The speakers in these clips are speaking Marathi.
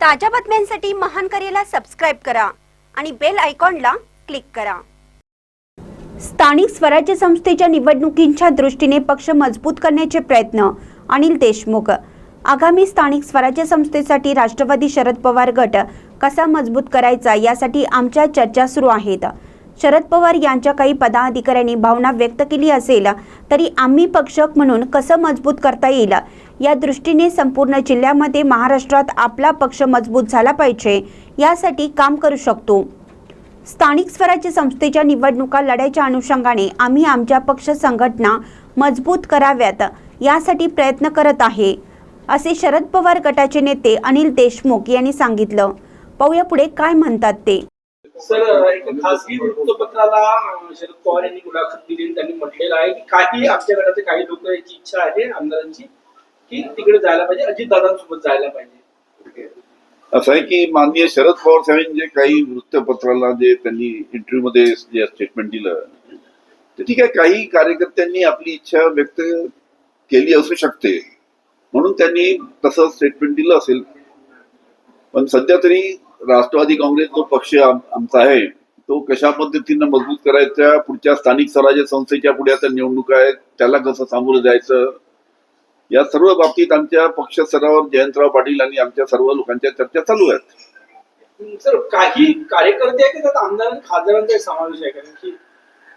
ताज्या बातम्यांसाठी महान करेला सबस्क्राईब करा आणि बेल आयकॉनला क्लिक करा. स्थानिक स्वराज्य संस्थेच्या निवडणुकींच्या दृष्टीने पक्ष मजबूत करण्याचे प्रयत्न अनिल देशमुख. आगामी स्थानिक स्वराज्य संस्थेसाठी राष्ट्रवादी शरद पवार गट कसा मजबूत करायचा यासाठी आमच्या चर्चा सुरू आहेत. शरद पवार यांच्या काही पदाधिकाऱ्यांनी भावना व्यक्त केली असेल तरी आम्ही पक्षक म्हणून कसं मजबूत करता येईल? या दृष्टीने संपूर्ण जिल्ह्यामध्ये महाराष्ट्रात आपला पक्ष मजबूत झाला पाहिजे यासाठी काम करू शकतो. स्थानिक स्वराज्य संस्थेच्या निवडणुका लढ्याच्या अनुषंगाने आम्ही आमच्या पक्ष संघटना मजबूत कराव्यात यासाठी प्रयत्न करत आहे असे शरद पवार गटाचे नेते अनिल देशमुख यांनी सांगितलं. पाहूया पुढे काय म्हणतात ते. सर खासगी वृत्तपत्राला शरद पवार यांनी मुलाखत दिली त्यांनी म्हटलेलं आहे की काही आमच्या गटाचे काही लोक याची इच्छा आहे आमदारांची. की तिकडे जायला पाहिजे अजितदादांसोबत जायला पाहिजे. असं आहे की माननीय शरद पवार साहेबांनी जे काही वृत्तपत्राला जे त्यांनी इंटरव्ह्यू मध्ये जे स्टेटमेंट दिलं ते ठीक आहे काही कार्यकर्त्यांनी आपली इच्छा व्यक्त केली असू शकते. म्हणून त्यांनी तसं स्टेटमेंट दिलं असेल. पण सध्या तरी राष्ट्रवादी काँग्रेस जो पक्ष आमचा आहे तो कशा पद्धतीनं मजबूत करायचा पुढच्या स्थानिक स्वराज्य संस्थेच्या पुढे आता निवडणुका आहेत त्याला कसं सामोरं जायचं या सर्व बाबतीत आमच्या पक्ष स्तरावर जयंतराव पाटील आणि आमच्या सर्व लोकांच्या चर्चा चालू आहेत. सर काही कार्यकर्ते आहे की त्यात आमदार खासदारांचा समावेश आहे कारण की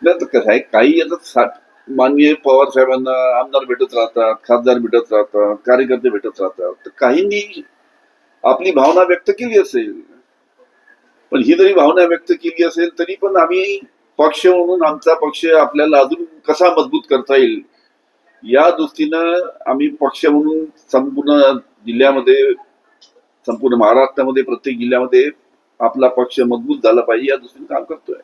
नाही कसं आहे काही आता माननीय पवार साहेबांना आमदार भेटत राहतात खासदार भेटत राहतात कार्यकर्ते भेटत राहतात. तर काहींनी आपली भावना व्यक्त केली असेल. पण ही जरी भावना व्यक्त केली असेल तरी पण आम्ही पक्ष म्हणून आमचा पक्ष आपल्याला अजून कसा मजबूत करता येईल? या दृष्टीनं आम्ही पक्ष म्हणून संपूर्ण जिल्ह्यामध्ये संपूर्ण महाराष्ट्रामध्ये प्रत्येक जिल्ह्यामध्ये आपला पक्ष मजबूत झाला पाहिजे या दृष्टीने काम करतोय.